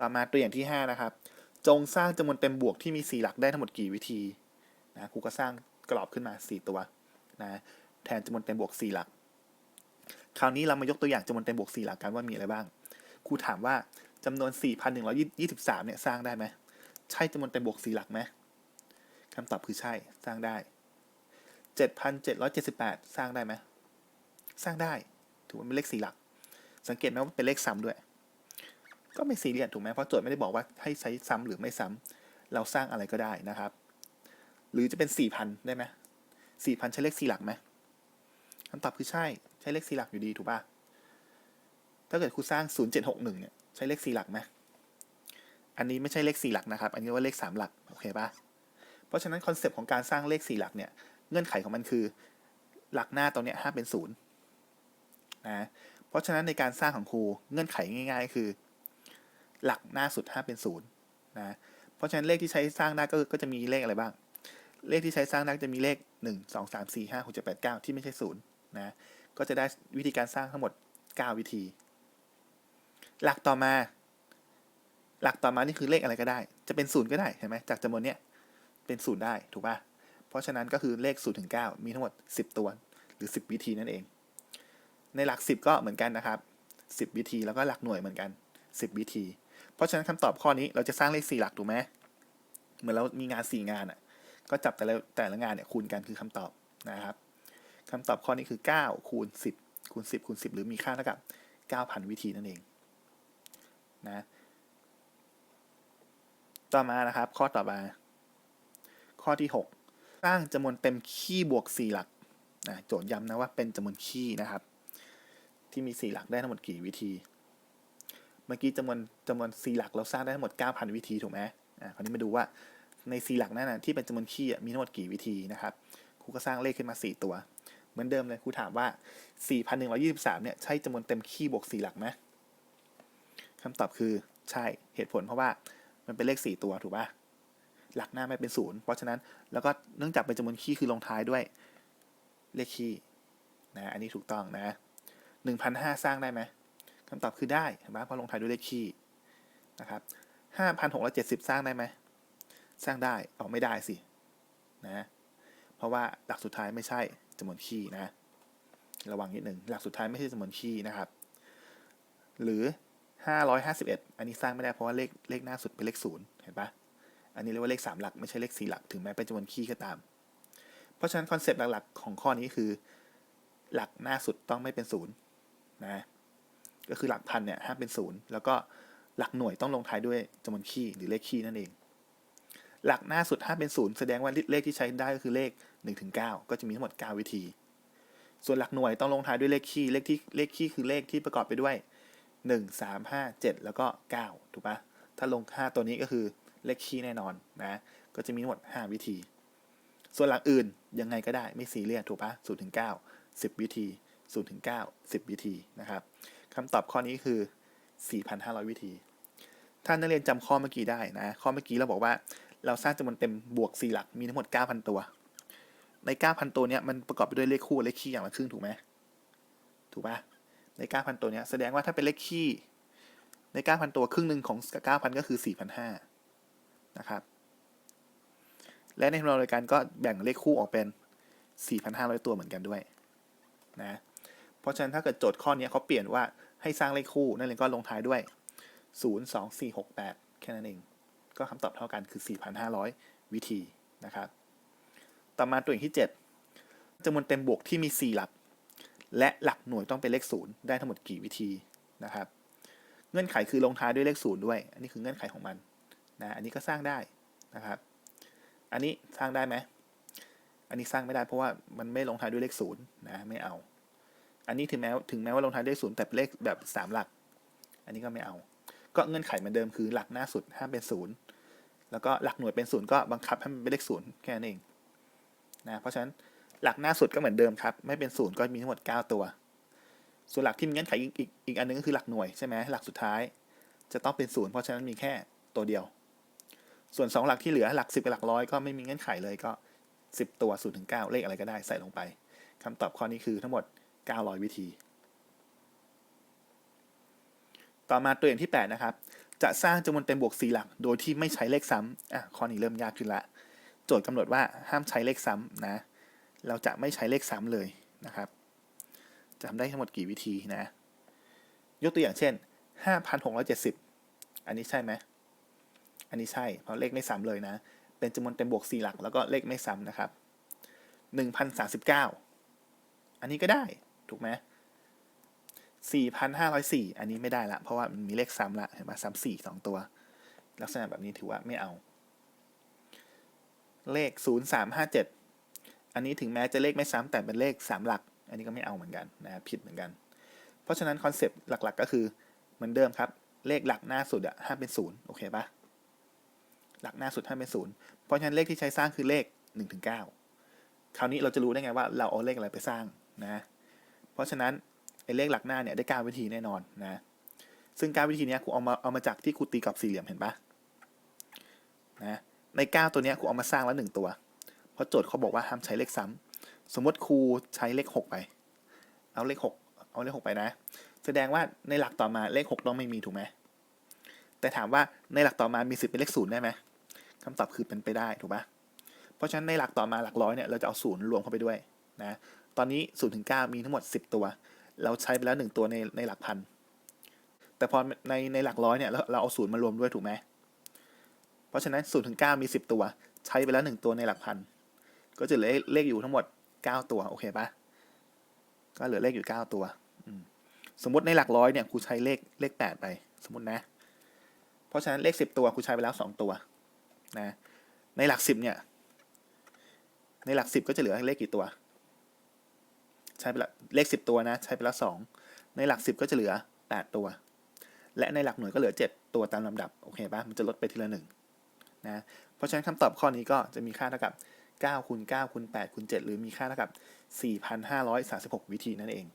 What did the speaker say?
ต่อมาตัวอย่างที่ 5 นะครับ จงสร้างจำนวนเต็มบวกที่มี 4 หลักได้ทั้งหมดกี่วิธีนะครูก็สร้างกรอบขึ้นมา 4 ตัวนะแทนจำนวนเต็มบวก 4 หลัก คราวนี้เรามายกตัวอย่างจำนวนเต็มบวก 4 หลักกันว่ามีอะไรบ้างครูถามว่าจำนวน 4,123 เนี่ยสร้างได้ไหมใช่จำนวนเต็มบวก 4 หลักไหมคำตอบคือใช่สร้างได้ 7,778 สร้างได้ไหมสร้างได้ ถือว่าเป็นเลข 4 หลัก สังเกตไหมว่าเป็นเลขซ้ำด้วย ก็ไม่ซีเรียสถูกไหมเพราะโจทย์ไม่ได้บอกว่าให้ใช้ซ้ำหรือไม่ซ้ำเราสร้างอะไรก็ได้นะครับ หรือจะเป็น4,000ได้ไหม4,000ใช้เลข4หลักไหมคำตอบคือใช่ใช้เลข4หลักอยู่ดีถูกป่ะถ้าเกิดครูสร้าง 0761 เนี่ย ใช้เลข4หลักไหมอันนี้ไม่ใช่เลข4หลักนะครับ อันนี้ว่าเลข3หลัก โอเคป่ะ เพราะฉะนั้นคอนเซปต์ของการสร้างเลข4หลักเนี่ย เงื่อนไขของมันคือ หลักหน้าตรงเนี้ยห้าเป็นศูนย์นะ เพราะฉะนั้นในการสร้างของครูเงื่อนไขง่าย ๆ คือ หลักหน้าสุดห้าเป็นศูนย์นะเพราะฉะนั้นเลขที่ใช้สร้างได้ก็ก็จะมีเลขอะไรบ้าง เลขที่ใช้สร้างได้จะมีเลข 1 2 3 4 5 6 7 8 9 ที่ไม่ใช่ศูนย์นะก็จะได้วิธีการสร้างทั้งหมด 9 วิธี หลักต่อมา หลักต่อมานี่คือเลขอะไรก็ได้ จะเป็นศูนย์ก็ได้เห็นไหมจากจำนวนเนี้ยเป็นศูนย์ได้ถูกป่ะเพราะฉะนั้นก็คือเลข0ถึง9มีทั้งหมด 10 ตัว หรือ 10 วิธีนั่นเอง ในหลัก 10 ก็เหมือนกันนะครับ 10 วิธีแล้วก็หลักหน่วยเหมือนกัน 10 วิธี เพราะฉะนั้นคำตอบข้อนี้เราจะสร้างเลข4หลักถูกไหมเหมือนเรามีงาน4งานอะ ก็จับแต่ละแต่ละงานเนี่ยคูณกันคือคำตอบนะครับคำตอบข้อนี้คือ 9 คูณ 10 คูณ 10 คูณ 10 หรือมีค่าเท่ากับ 9,000 วิธีนั่นเองนะต่อมานะครับ ข้อต่อมา ข้อที่ 6 สร้างจำนวนเต็มคี่บวก 4 หลักนะโจทย์ย้ำนะว่าเป็นจำนวนคี่นะครับ ที่มี 4 หลักได้ทั้งหมดกี่วิธี เมื่อกี้จำนวนจำนวน4หลักเราสร้างได้ทั้งหมด 9,000 วิธีถูกไหมอ่าคราวนี้มาดูว่าใน4หลักนั้นนะที่เป็นจำนวนคี่อะมีทั้งหมดกี่วิธีนะครับครูก็สร้างเลขขึ้นมา 4 ตัว เหมือนเดิมเลยครูถามว่า 4,123 เนี่ยใช่จำนวนเต็มคี่บวก4หลักไหมคำตอบคือใช่เหตุผลเพราะว่ามันเป็นเลข 4 ตัวถูกป่ะหลักหน้าไม่เป็นศูนย์เพราะฉะนั้นแล้วก็เนื่องจากเป็นจำนวนคี่คือลงท้ายด้วยเลขคี่นะอันนี้ถูกต้องนะหนึ่งพันห้าสร้างได้ไหม คำตอบคือได้เห็นไหมเพราะลงท้ายด้วยเลขคี่นะครับห้าพันหกร้อยเจ็ดสิบสร้างได้ไหม สร้างได้ออกไม่ได้สินะเพราะว่าหลักสุดท้ายไม่ใช่จำนวนคี่นะ ระวังนิดหนึ่งหลักสุดท้ายไม่ใช่จำนวนคี่นะครับ หรือห้าร้อยห้าสิบเอ็ดอันนี้สร้างไม่ได้เพราะว่าเลขเลขหน้าสุดเป็นเลขศูนย์เห็นปะอันนี้เรียกว่าเลขสามหลักไม่ใช่เลขสี่หลักถึงแม้เป็นจำนวนคี่ก็ตาม เพราะฉะนั้นคอนเซปต์หลักๆของข้อนี้คือ หลักหน้าสุดต้องไม่เป็นศูนย์นะ ก็คือหลักพันเนี่ยห้ามเป็นศูนย์แล้วก็หลักหน่วยต้องลงท้ายด้วยจำนวนคี่หรือเลขคี่นั่นเอง หลักหน้าสุดห้ามเป็นศูนย์แสดงว่าเลขที่ใช้ได้ก็คือเลข1นถึงเก็จะมีทั้งหมด 9 วิธี ส่วนหลักหน่วยต้องลงท้ายด้วยเลขคี่เลขที่เลขคี่คือเลขที่ประกอบไปด้วย 1 3 5 7 แล้วก็ 9 ถูกปะถ้าลง 5 ตัวนี้ก็คือเลขคี่แน่นอนนะก็จะมีทั้งหมด 5 วิธี ส่วนหลักอื่นยังไงก็ได้ไม่ซีเรียสถูกปะ0ถึง9 10 วิธี0ถึง9 10 วิธีนะครับ คำตอบข้อนี้คือ 4,500 วิธี ถ้านักเรียนจำข้อเมื่อกี้ได้นะ ข้อเมื่อกี้เราบอกว่าเราสร้างจำนวนเต็มบวก 4 หลัก มีทั้งหมด 9,000 ตัว ใน 9,000 ตัวเนี้ยมันประกอบไปด้วยเลขคู่เลขคี่อย่างละครึ่งถูกไหมถูกปะใน 9,000 ตัวเนี้ยแสดงว่าถ้าเป็นเลขคี่ใน 9,000 ตัวครึ่งหนึ่งของ 9,000 ก็คือ 4,500 นะครับ และในทำนองเดียวกันก็แบ่งเลขคู่ออกเป็น 4,500 ตัวเหมือนกันด้วยนะ เพราะฉะนั้นถ้าเกิดโจทย์ข้อนี้เขาเปลี่ยนว่า ให้สร้างเลขคู่ นั่นเองก็ลงท้ายด้วย 0 2 4 6 8 แค่นั้นเอง ก็คำตอบเท่ากันคือ 4,500 วิธีนะครับ ต่อมาตัวอย่างที่ 7จำนวนเต็มบวกที่มี 4 หลัก และหลักหน่วยต้องเป็นเลข 0 ได้ทั้งหมดกี่วิธีนะครับ เงื่อนไขคือลงท้ายด้วยเลข 0 ด้วย อันนี้คือเงื่อนไขของมันนะอันนี้ก็สร้างได้นะครับ อันนี้สร้างได้ไหมอันนี้สร้างไม่ได้เพราะว่ามันไม่ลงท้ายด้วยเลข0นะไม่เอา อันนี้ถึงแม้ถึงแม้ว่าลงท้ายด้วยศูนย์แต่เป็นเลขแบบ3หลัก อันนี้ก็ไม่เอา ก็เงื่อนไขเหมือนเดิมคือหลักหน้าสุดห้ามเป็นศูนย์แล้วก็หลักหน่วยเป็นศูนย์ก็บังคับให้มันเป็นเลขศูนย์แค่นั้นเองนะเพราะฉะนั้นหลักหน้าสุดก็เหมือนเดิมครับ ไม่เป็นศูนย์ก็มีทั้งหมด 9 ตัว ส่วนหลักที่มีเงื่อนไขอีกอีกอีกอันนึงก็คือหลักหน่วยใช่ไหมหลักสุดท้าย จะต้องเป็นศูนย์เพราะฉะนั้นมีแค่ตัวเดียว ส่วน 2 หลักที่เหลือหลัก 10กับหลักร้อยก็ไม่มีเงื่อนไขเลยก็ 10 ตัว0ถึงเลขอะไรก็ได้ใส่ลงไปคำตอบข้อนี้คือทั้งหมด 900 วิธี ต่อมาตัวอย่างที่ 8 นะครับ จะสร้างจำนวนเต็มบวก 4 หลัก โดยที่ไม่ใช้เลขซ้ำอะข้อนี้เริ่มยากขึ้นละ โจทย์กำหนดว่าห้ามใช้เลขซ้ำนะ เราจะไม่ใช้เลขซ้ำเลยนะครับจะทำได้ทั้งหมดกี่วิธีนะ ยกตัวอย่างเช่น 5,670 อันนี้ใช่ไหม อันนี้ใช่ เพราะเลขไม่ซ้ำเลยนะ เป็นจำนวนเต็มบวก 4 หลัก แล้วก็เลขไม่ซ้ำนะครับ 1,039 อันนี้ก็ได้ ถูกไหม4,504อันนี้ไม่ได้ละ เพราะว่ามันมีเลขซ้ำละเห็นไหมซ้ำสี่สองตัว ลักษณะแบบนี้ถือว่าไม่เอา เลข0357อันนี้ถึงแม้จะเลขไม่ซ้ำแต่เป็นเลข3หลัก อันนี้ก็ไม่เอาเหมือนกันนะผิดเหมือนกัน เพราะฉะนั้นคอนเซปต์หลักๆ ก็คือเหมือนเดิมครับ เลขหลักหน้าสุดอะห้ามเป็นศูนย์โอเคปะหลักหน้าสุดห้ามเป็นศูนย์เพราะฉะนั้นเลขที่ใช้สร้างคือเลข1ถึง9คราวนี้เราจะรู้ได้ไงว่าเราเอาเลขอะไรไปสร้างนะ เพราะฉะนั้นไอ้เลขหลักหน้าเนี่ยได้9วิธีแน่นอนนะ ซึ่ง9วิธีเนี้ยครูเอามาเอามาจากที่ครูตีกรอบสี่เหลี่ยมเห็นปะนะใน 9 ตัวเนี้ยครูเอามาสร้างแล้วหนึ่งตัว เพราะโจทย์เขาบอกว่าห้ามใช้เลขซ้ำสมมติครูใช้เลข 6 ไป เอาเลข 6 เอาเลข 6 ไปนะ แสดงว่าในหลักต่อมาเลข 6 ต้องไม่มีถูกไหมแต่ถามว่าในหลักต่อมามีสิทธิ์เป็นเลขศูนย์ได้ไหมคำตอบคือเป็นไปได้ถูกปะเพราะฉะนั้นในหลักต่อมาหลักร้อยเนี่ยเราจะเอาศูนย์รวมเข้าไปด้วยนะ ตอนนี้0ถึง9มีทั้งหมด 10 ตัว เราใช้ไปแล้วหนึ่งตัวในในหลักพัน แต่พอในในหลักร้อยเนี่ยเราเราเอาศูนย์มารวมด้วยถูกไหมเพราะฉะนั้น0ถึง9มี 10 ตัว ใช้ไปแล้ว 1 ตัวในหลักพัน ก็จะเหลือเลขอยู่ทั้งหมด 9 ตัวโอเคปะก็เหลือเลขอยู่ 9 ตัว สมมติในหลักร้อยเนี่ยครูใช้เลขเลข 8 ไป สมมตินะ เพราะฉะนั้นเลข 10 ตัวครูใช้ไปแล้ว 2 ตัวนะ ในหลัก 10เนี่ย ในหลัก 10 ก็จะเหลือเลขกี่ตัว ใช้ไปละเลข10ตัวนะ ใช้ไปแล้ว2ในหลัก10ก็จะเหลือ8ตัว และในหลักหน่วยก็เหลือ7ตัวตามลำดับโอเคปะมันจะลดไปทีละหนึ่งนะเพราะฉะนั้นคำตอบข้อนี้ก็จะมีค่าเท่ากับ9คูณ9คูณ8คูณ7หรือมีค่าเท่ากับ 4,536 วิธีนั่นเอง